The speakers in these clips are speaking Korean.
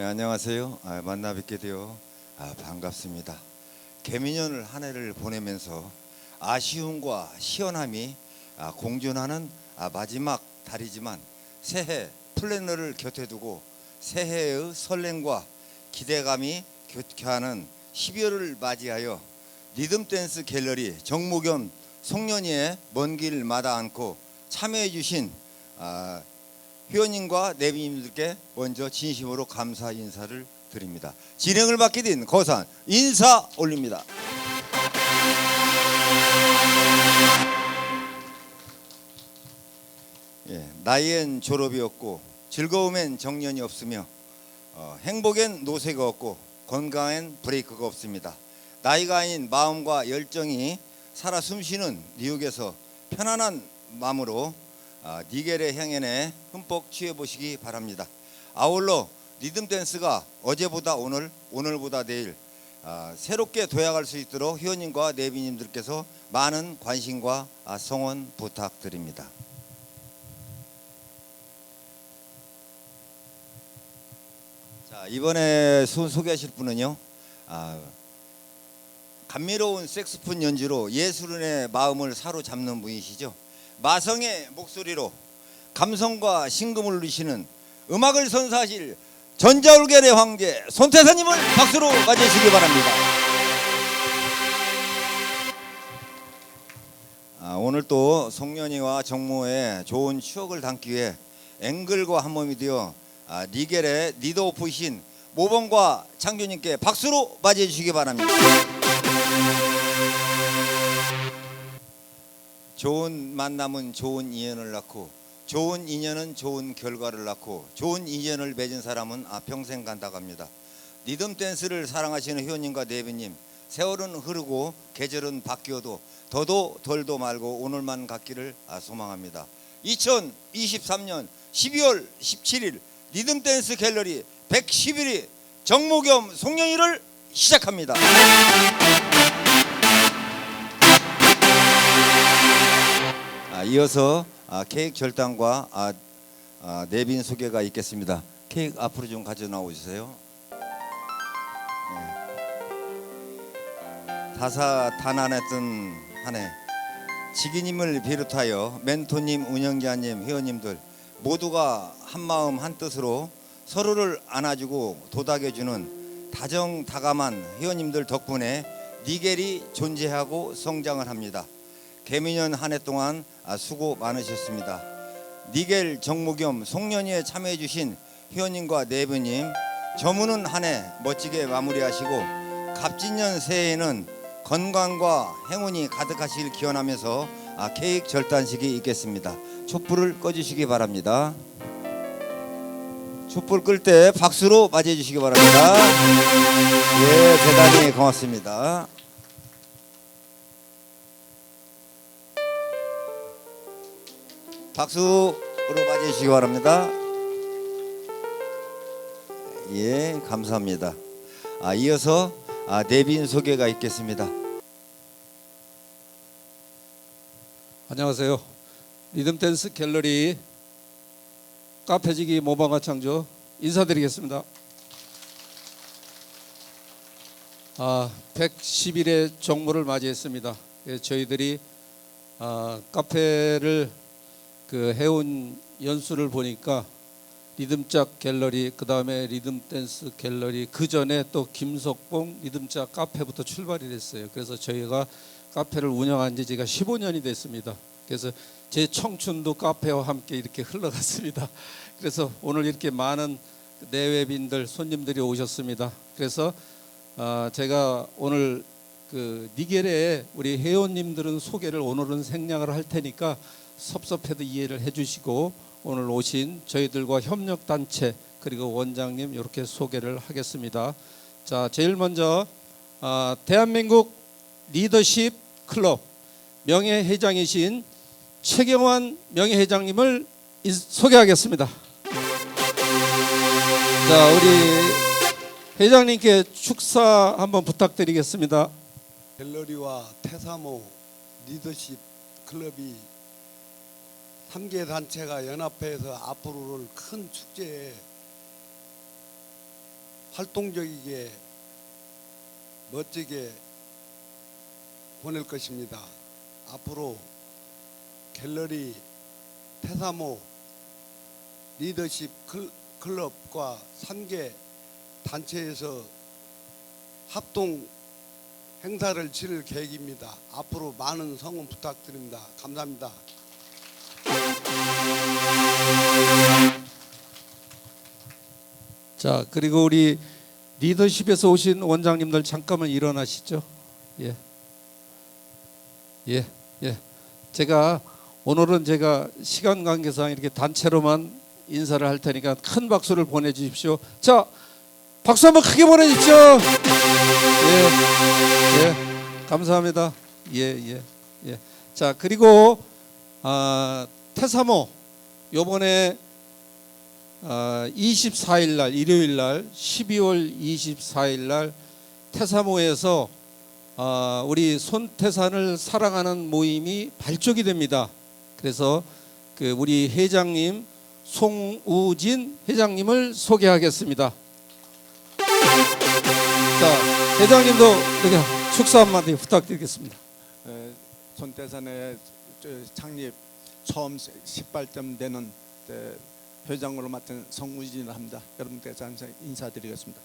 예, 안녕하세요. 아, 만나 뵙게 되어 아, 반갑습니다. 개미년을 한 해를 보내면서 아쉬움과 시원함이 아, 공존하는 아, 마지막 달이지만 새해 플래너를 곁에 두고 새해의 설렘과 기대감이 교차하는 12월을 맞이하여 리듬 댄스 갤러리 정목연 송년이의 먼 길 마다 않고 참여해 주신 아, 회원님과 내비님들께 먼저 진심으로 감사 인사를 드립니다. 진행을 맡게 된 거산 인사 올립니다. 예, 나이엔 졸업이 없고 즐거움엔 정년이 없으며 어, 행복엔 노쇠가 없고 건강엔 브레이크가 없습니다. 나이가 아닌 마음과 열정이 살아 숨쉬는 뉴욕에서 편안한 마음으로 아, 니겔의 향연에 흠뻑 취해 보시기 바랍니다. 아울러 리듬 댄스가 어제보다 오늘, 오늘보다 내일 아, 새롭게 도약할 수 있도록 회원님과 내비님들께서 많은 관심과 아, 성원 부탁드립니다. 자 이번에 소, 소개하실 분은요. 아, 감미로운 색스폰 연주로 예술인의 마음을 사로잡는 분이시죠. 마성의 목소리로 감성과 신금을 누리시는 음악을 선사하실 전자올겔의 황제 손태사님을 박수로 맞으시기 바랍니다. 아, 오늘 또 송년이와 정모의 좋은 추억을 담기 위해 앵글과 한 몸이 되어 아, 리겔의 리더 오프이신 모범과 창규님께 박수로 맞이해 주시기 바랍니다. 좋은 만남은 좋은 인연을 낳고 좋은 인연은 좋은 결과를 낳고 좋은 인연을 맺은 사람은 아, 평생 간다고 합니다. 리듬 댄스를 사랑하시는 회원님과 내비님 세월은 흐르고 계절은 바뀌어도 더도 덜도 말고 오늘만 같기를 아, 소망합니다. 2023년 12월 17일 리듬 댄스 갤러리 111위 정모겸 송년회를 시작합니다. 이어서 아, 케이크 절단과 아, 아, 내빈 소개가 있겠습니다. 케이크 앞으로 좀 가져 나오 주세요. 네. 다사다난했던 한해 지기님을 비롯하여 멘토님, 운영자님, 회원님들 모두가 한 마음 한 뜻으로 서로를 안아주고 도닥여주는 다정다감한 회원님들 덕분에 니겔이 존재하고 성장을 합니다. 개미년 한 해 동안 아, 수고 많으셨습니다. 니겔 정무겸 송년회에 참여해 주신 회원님과 내부님 저무는 한해 멋지게 마무리하시고 갑진년 새해에는 건강과 행운이 가득하시길 기원하면서 아, 케이크 절단식이 있겠습니다. 촛불을 꺼주시기 바랍니다. 촛불 끌 때 박수로 맞이해 주시기 바랍니다. 예, 대단히 고맙습니다. 박수로 맞이해 주시기 바랍니다. 예, 감사합니다. 아, 이어서 아, 내빈 소개가 있겠습니다. 안녕하세요. 리듬 댄스 갤러리 카페지기 모방화 창조 인사드리겠습니다. 아, 110일의 정모를 맞이했습니다. 예, 저희들이 아, 카페를 그 해온 연수를 보니까 리듬짝 갤러리 그 다음에 리듬 댄스 갤러리 그 전에 또 김석봉 리듬짝 카페부터 출발이 됐어요. 그래서 저희가 카페를 운영한 지 제가 15년이 됐습니다. 그래서 제 청춘도 카페와 함께 이렇게 흘러갔습니다. 그래서 오늘 이렇게 많은 내외빈들 손님들이 오셨습니다. 그래서 아, 제가 오늘 그 니겔의 우리 회원님들은 소개를 오늘은 생략을 할 테니까 섭섭해도 이해를 해주시고 오늘 오신 저희들과 협력 단체 그리고 원장님 이렇게 소개를 하겠습니다. 자, 제일 먼저 아, 대한민국 리더십 클럽 명예회장이신 최경환 명예회장님을 인- 소개하겠습니다. 자, 우리 회장님께 축사 한번 부탁드리겠습니다. 갤러리와 태사모 리더십 클럽이 3개 단체가 연합해서 앞으로를 큰 축제에 활동적이게 멋지게 보낼 것입니다. 앞으로 갤러리 태사모 리더십 클- 클럽과 3개 단체에서 합동 행사를 치를 계획입니다. 앞으로 많은 성원 부탁드립니다. 감사합니다. 자 그리고 우리 리더십에서 오신 원장님들 잠깐만 일어나시죠. 예. 예, 예. 제가 오늘은 제가 시간 관계상 이렇게 단체로만 인사를 할 테니까 큰 박수를 보내 주십시오. 자, 박수 한번 크게 보내 주십시오. 예, 예, 감사합니다. 예, 예, 예. 자 그리고 아, 태사모 요번에 아, 24일 날 일요일 날 12월 24일 날 태사모에서 아, 우리 손태산을 사랑하는 모임이 발족이 됩니다. 그래서 그 우리 회장님 송우진 회장님을 소개하겠습니다. 자, 회장님도 축사 한마디 부탁드리겠습니다. 에, 손태산의 저 창립 처음 식발점 되는 때 회장으로 맡은 성우진을 합니다. 여러분께 항상 인사드리겠습니다.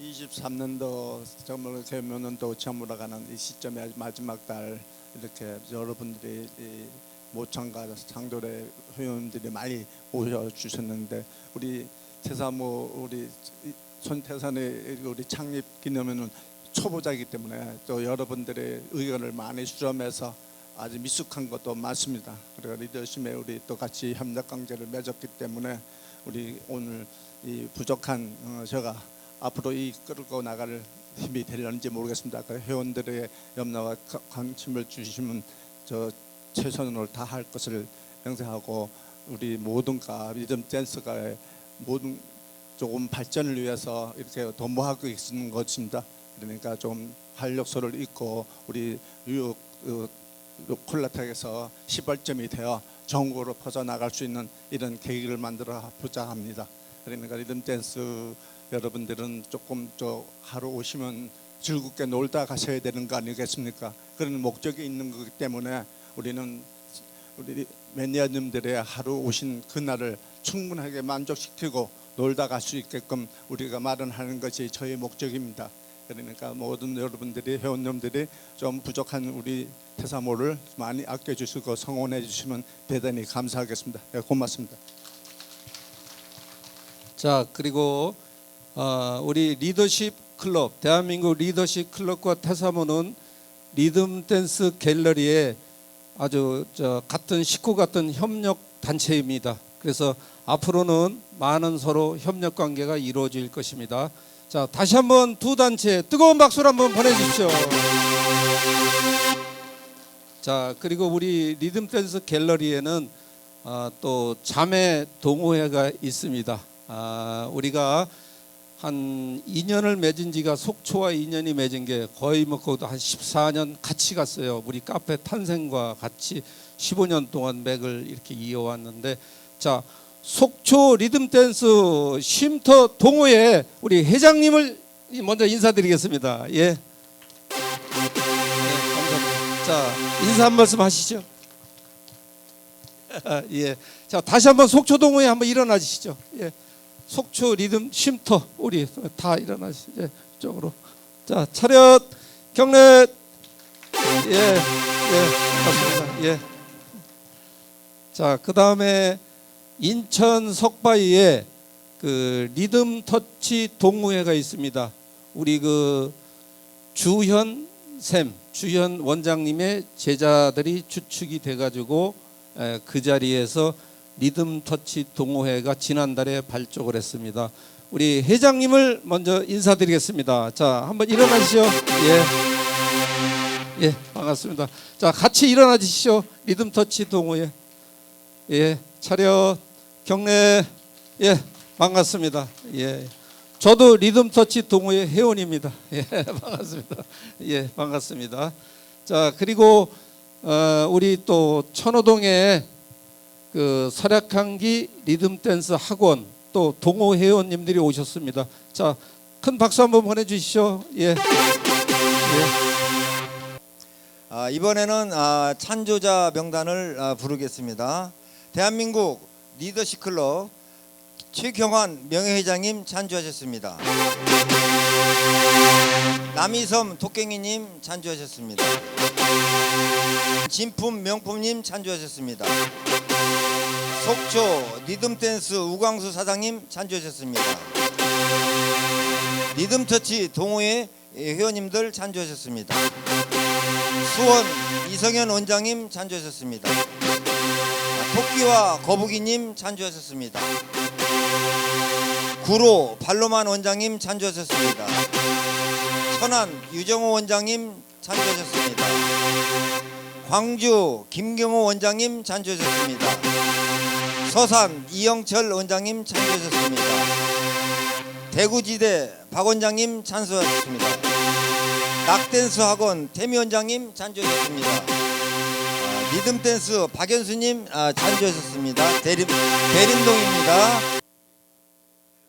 23년도 정말 개면은또 저물어 가는 이 시점에 마지막 달 이렇게 여러분들이 이 모창과 상도의 회원들이 많이 오셔 주셨는데 우리 태사모 우리 이 손태산의 우리 창립 기념회는 초보자이기 때문에 또 여러분들의 의견을 많이 수렴해서 아주 미숙한 것도 많습니다. 그리고 리더십에 우리 또 같이 협력 관계를 맺었기 때문에 우리 오늘 이 부족한 어, 제가 앞으로 이 끌고 나갈 힘이 되려는지 모르겠습니다. 그 회원들의 염려와 가- 관심을 주시면 저 최선을 다할 것을 명세하고 우리 모든가 리듬 댄스가의 모든 조금 발전을 위해서 이렇게 도모하고 있는 것입니다. 그러니까 좀 활력소를 잃고 우리 뉴욕 어, 콜라텍에서 시발점이 되어 전국으로 퍼져나갈 수 있는 이런 계기를 만들어 보자 합니다. 그러니까 리듬 댄스 여러분들은 조금 저 하루 오시면 즐겁게 놀다 가셔야 되는 거 아니겠습니까? 그런 목적이 있는 거기 때문에 우리는 우리 매니아님들의 하루 오신 그날을 충분하게 만족시키고 놀다 갈 수 있게끔 우리가 마련하는 것이 저희 목적입니다. 그러니까 모든 여러분들이 회원님들이 좀 부족한 우리 태사모를 많이 아껴주시고 성원해 주시면 대단히 감사하겠습니다. 예, 고맙습니다. 자 그리고 어, 우리 리더십 클럽 대한민국 리더십 클럽과 태사모는 리듬 댄스 갤러리의 아주 저 같은 식구 같은 협력 단체입니다. 그래서 앞으로는 많은 서로 협력 관계가 이루어질 것입니다. 자 다시 한번 두 단체 뜨거운 박수를 한번 보내주십시오. 자 그리고 우리 리듬 댄스 갤러리에는 아, 또 자매 동호회가 있습니다. 아, 우리가 한 2년을 맺은 지가 속초와 인연이 맺은 게 거의 뭐 그것도 한 14년 같이 갔어요. 우리 카페 탄생과 같이 15년 동안 맥을 이렇게 이어왔는데 자 속초 리듬 댄스 쉼터 동호회 우리 회장님을 먼저 인사드리겠습니다. 예. 네, 감사합니다. 자 인사 한 말씀 하시죠. 아, 예. 자 다시 한번 속초 동호회 한번 일어나 주시죠. 예. 속초 리듬 쉼터 우리 다 일어나시죠. 예, 쪽으로. 자 차렷 경례. 예. 예. 맞습니다. 예. 자 그다음에 인천 석바위에 그 리듬 터치 동호회가 있습니다. 우리 그 주현 샘 주현 원장님의 제자들이 주축이 돼가지고 에, 그 자리에서 리듬 터치 동호회가 지난달에 발족을 했습니다. 우리 회장님을 먼저 인사드리겠습니다. 자, 한번 일어나시죠. 예. 예, 반갑습니다. 자, 같이 일어나 주시죠. 리듬 터치 동호회. 예, 차렷 경례. 예, 반갑습니다. 예. 저도 리듬 터치 동호회 회원입니다. 예, 반갑습니다. 예, 반갑습니다. 자, 그리고 어, 우리 또 천호동에 그 설악한기 리듬 댄스 학원 또 동호 회원님들이 오셨습니다. 자, 큰 박수 한번 보내 주시죠. 예. 예. 아, 이번에는 아, 찬조자 명단을 아, 부르겠습니다. 대한민국 리더십 클럽 최경환 명예회장님 찬주하셨습니다. 남이섬 토깽이님 찬주하셨습니다. 진품 명품님 찬주하셨습니다. 속초 리듬댄스 우광수 사장님 찬주하셨습니다. 리듬터치 동호회 회원님들 찬주하셨습니다. 수원 이성현 원장님 찬주하셨습니다. 토끼와 거북이님 찬주하셨습니다. 구로 발로만 원장님 찬주하셨습니다. 천안 유정호 원장님 찬주하셨습니다. 광주 김경호 원장님 찬주하셨습니다. 서산 이영철 원장님 찬주하셨습니다. 대구지대 박 원장님 찬수하셨습니다. 낙댄스 학원 태미 원장님 찬주하셨습니다. 아, 리듬 댄스 박연수님 아, 찬주하셨습니다. 대림 대림동입니다.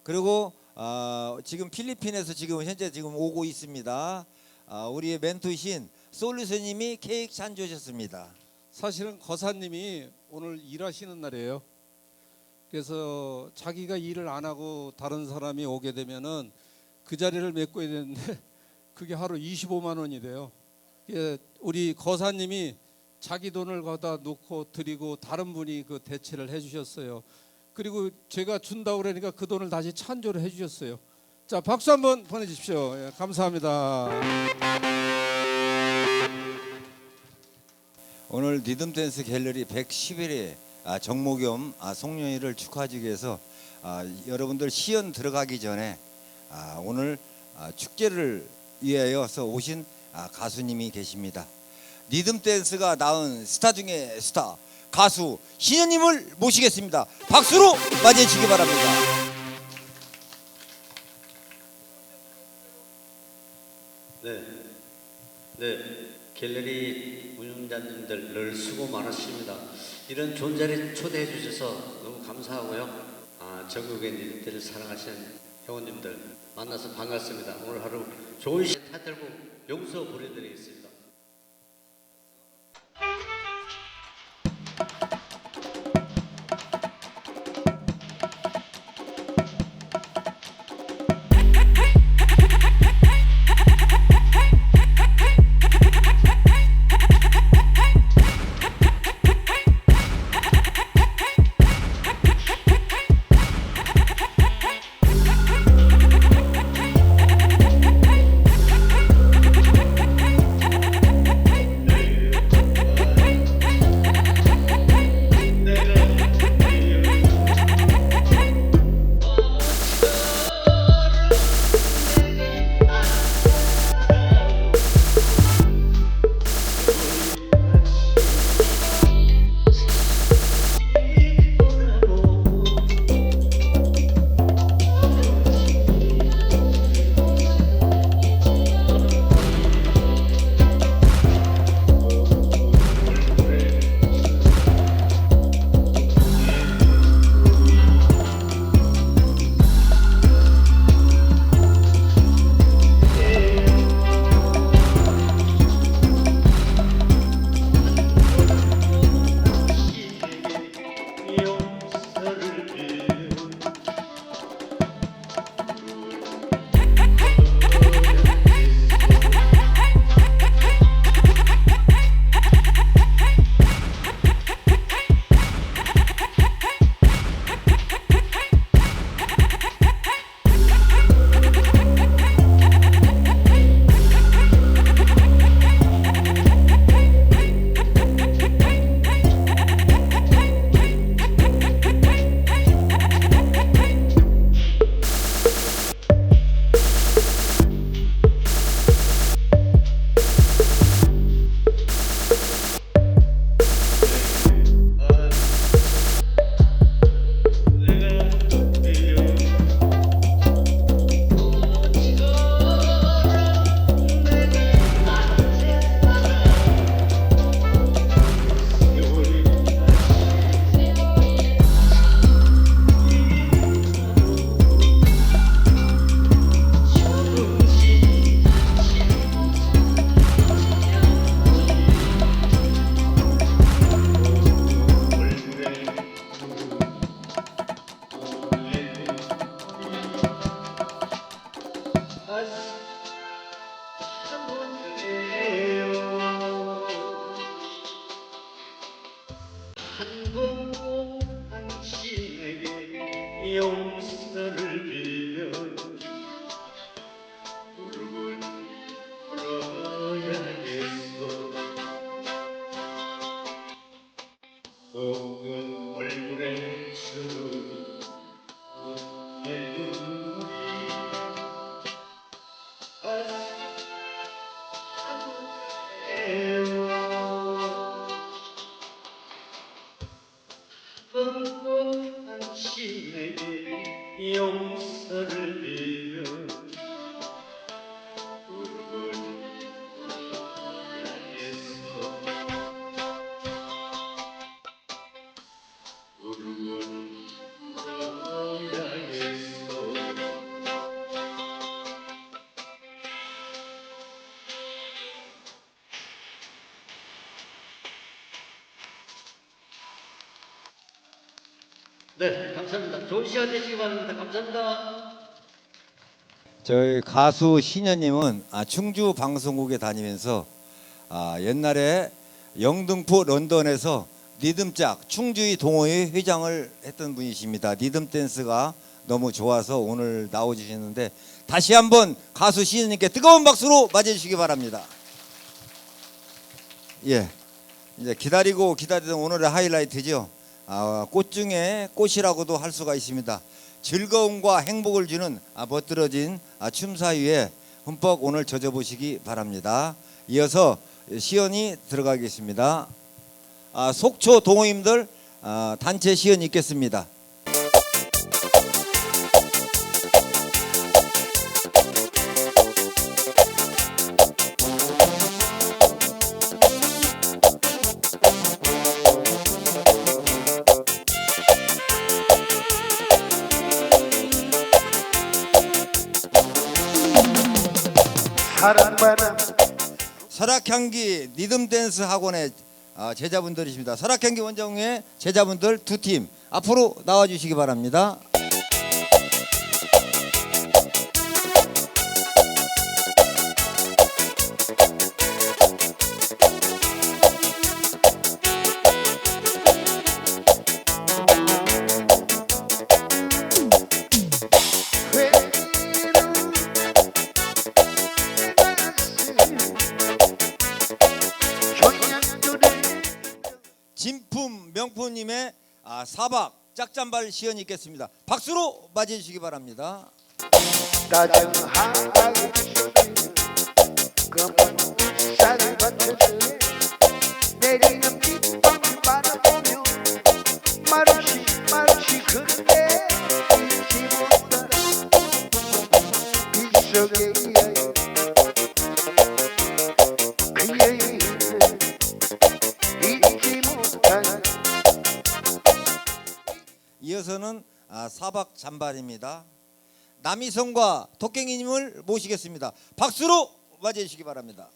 그리고 아, 지금 필리핀에서 지금 현재 지금 오고 있습니다. 아, 우리의 멘토이신 솔루션님이 케이크 찬주하셨습니다. 사실은 거사님이 오늘 일하시는 날이에요. 그래서 자기가 일을 안 하고 다른 사람이 오게 되면은 그 자리를 메꿔야 되는데 그게 하루 25만 원이 돼요. 예, 우리 거사님이 자기 돈을 갖다 놓고 드리고 다른 분이 그 대체를 해주셨어요. 그리고 제가 준다고 그러니까 그 돈을 다시 찬조를 해주셨어요. 자 박수 한번 보내주십시오. 예, 감사합니다. 오늘 리듬 댄스 갤러리 111회 아, 정모겸 아, 송년회를 축하하기 위해서 아, 여러분들 시연 들어가기 전에 아, 오늘 아, 축제를 위하여서 오신 아, 가수님이 계십니다. 리듬 댄스가 낳은 스타 중에 스타 가수 신현님을 모시겠습니다. 박수로 맞이해 주시기 바랍니다. 네, 네, 갤러리 운영자님들 늘 수고 많으십니다. 이런 자리에 초대해 주셔서 너무 감사하고요. 아, 전국의 니들을 사랑하시는 회원님들 만나서 반갑습니다. 오늘 하루 좋은 시간 타들고 용서 보내드리겠습니다. 좋은 시간 되시기 바랍니다. 감사합니다. 저희 가수 신현님은 아, 충주 방송국에 다니면서 아, 옛날에 영등포 런던에서 리듬짝 충주의 동호회 회장을 했던 분이십니다. 리듬 댄스가 너무 좋아서 오늘 나오시는데 다시 한번 가수 신현님께 뜨거운 박수로 맞이해주시기 바랍니다. 예, 이제 기다리고 기다리던 오늘의 하이라이트죠. 아, 꽃 중에 꽃이라고도 할 수가 있습니다. 즐거움과 행복을 주는 아, 멋들어진 아, 춤 사위에 흠뻑 오늘 젖어보시기 바랍니다. 이어서 시연이 들어가겠습니다. 아, 속초 동호인들 아, 단체 시연 있겠습니다. 설악향기 리듬 댄스 학원의 아, 제자분들이십니다. 설악향기 원정의 제자분들 두 팀 앞으로 나와 주시기 바랍니다. 사박 짝잠발 시연이 있겠습니다. 박수로 맞이해 주시기 바랍니다. 그대 잊지 못한 빗속의 이어서는 아, 사박 잠발입니다. 남희성과 도깽이님을 모시겠습니다. 박수로 맞이해 주시기 바랍니다.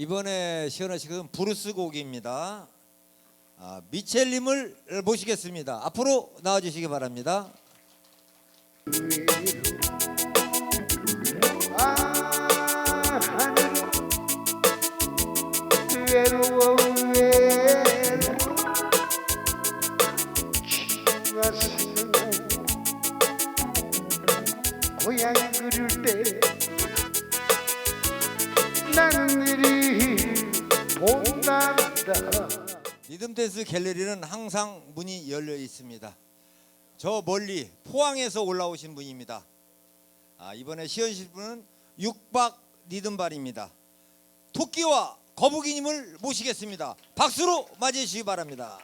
이번에 시연하실 것은 브루스 곡입니다. 아, 미첼님을 모시겠습니다. 앞으로 나와주시기 바랍니다. 아 리듬 댄스 갤러리는 항상 문이 열려 있습니다. 저 멀리 포항에서 올라오신 분입니다. 아, 이번에 시연실 분은 육박 리듬발입니다. 토끼와 거북이님을 모시겠습니다. 박수로 맞이해 주시기 바랍니다.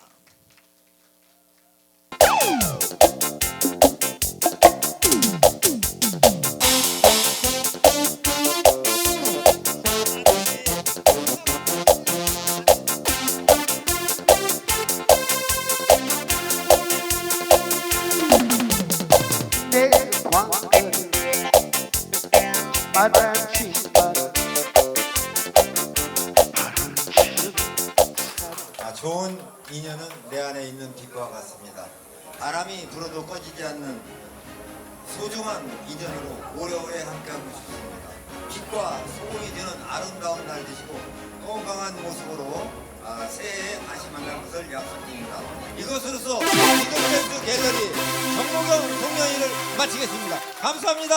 좋은 인연은 내 안에 있는 빛과 같습니다. 바람이 불어도 꺼지지 않는 소중한 인연으로 오래오래 함께하고 싶습니다. 빛과 소금이 되는 아름다운 날 되시고 건강한 모습으로 아, 새해에 다시 만날 것을 약속드립니다. 이것으로서 이동댄스 갤러리 정모경 송년회를 마치겠습니다. 감사합니다.